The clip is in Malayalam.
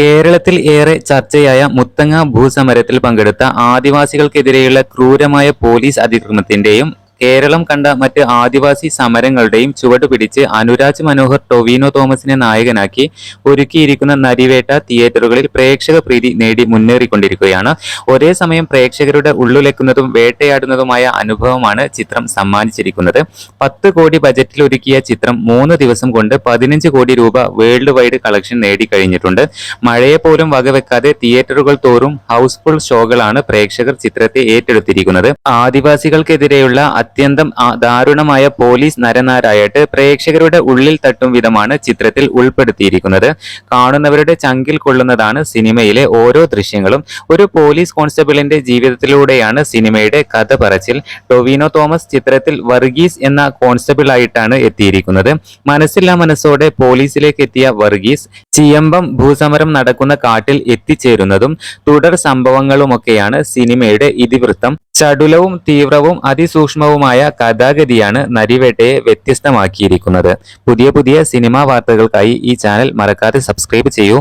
കേരളത്തിൽ ഏറെ ചർച്ചയായ മുത്തങ്ങ ഭൂസമരത്തിൽ പങ്കെടുത്ത ആദിവാസികൾക്കെതിരെയുള്ള ക്രൂരമായ പോലീസ് അതിക്രമത്തിന്റെയും കേരളം കണ്ട മറ്റ് ആദിവാസി സമരങ്ങളുടെയും ചുവടുപിടിച്ച് അനുരാജ് മനോഹർ ടൊവിനോ തോമസിനെ നായകനാക്കി ഒരുക്കിയിരിക്കുന്ന നരിവേട്ട തിയേറ്ററുകളിൽ പ്രേക്ഷക പ്രീതി നേടി മുന്നേറിക്കൊണ്ടിരിക്കുകയാണ്. ഒരേ സമയം പ്രേക്ഷകരുടെ ഉള്ളുലയ്ക്കുന്നതും വേട്ടയാടുന്നതുമായ അനുഭവമാണ് ചിത്രം സമ്മാനിച്ചിരിക്കുന്നത്. പത്ത് കോടി ബജറ്റിൽ ഒരുക്കിയ ചിത്രം മൂന്ന് ദിവസം കൊണ്ട് പതിനഞ്ച് കോടി രൂപ വേൾഡ് വൈഡ് കളക്ഷൻ നേടിക്കഴിഞ്ഞിട്ടുണ്ട്. മഴയെ പോലും വകവെക്കാതെ തിയേറ്ററുകൾ തോറും ഹൗസ്ഫുൾ ഷോകളാണ് പ്രേക്ഷകർ ചിത്രത്തെ ഏറ്റെടുത്തിരിക്കുന്നത്. ആദിവാസികൾക്കെതിരെയുള്ള അത്യന്തം ദാരുണമായ പോലീസ് നരനാരായിട്ട് പ്രേക്ഷകരുടെ ഉള്ളിൽ തട്ടും വിധമാണ് ചിത്രത്തിൽ ഉൾപ്പെടുത്തിയിരിക്കുന്നത്. കാണുന്നവരുടെ ചങ്കിൽ കൊള്ളുന്നതാണ് സിനിമയിലെ ഓരോ ദൃശ്യങ്ങളും. ഒരു പോലീസ് കോൺസ്റ്റബിളിന്റെ ജീവിതത്തിലൂടെയാണ് സിനിമയുടെ കഥ പറച്ചിൽ. ടൊവിനോ തോമസ് ചിത്രത്തിൽ വർഗീസ് എന്ന കോൺസ്റ്റബിൾ ആയിട്ടാണ് എത്തിയിരിക്കുന്നത്. മനസ്സില്ലാ മനസ്സോടെ പോലീസിലേക്ക് എത്തിയ വർഗീസ് ചിയമ്പം ഭൂസമരം നടക്കുന്ന കാട്ടിൽ എത്തിച്ചേരുന്നതും തുടർ സംഭവങ്ങളുമൊക്കെയാണ് സിനിമയുടെ ഇതിവൃത്തം. ചടുലവും തീവ്രവും അതിസൂക്ഷ്മവുമായ കഥാഗതിയാണ് നരിവേട്ടയെ വ്യത്യസ്തമാക്കിയിരിക്കുന്നത്. പുതിയ പുതിയ സിനിമാ വാർത്തകൾക്കായി ഈ ചാനൽ മറക്കാതെ സബ്സ്ക്രൈബ് ചെയ്യൂ.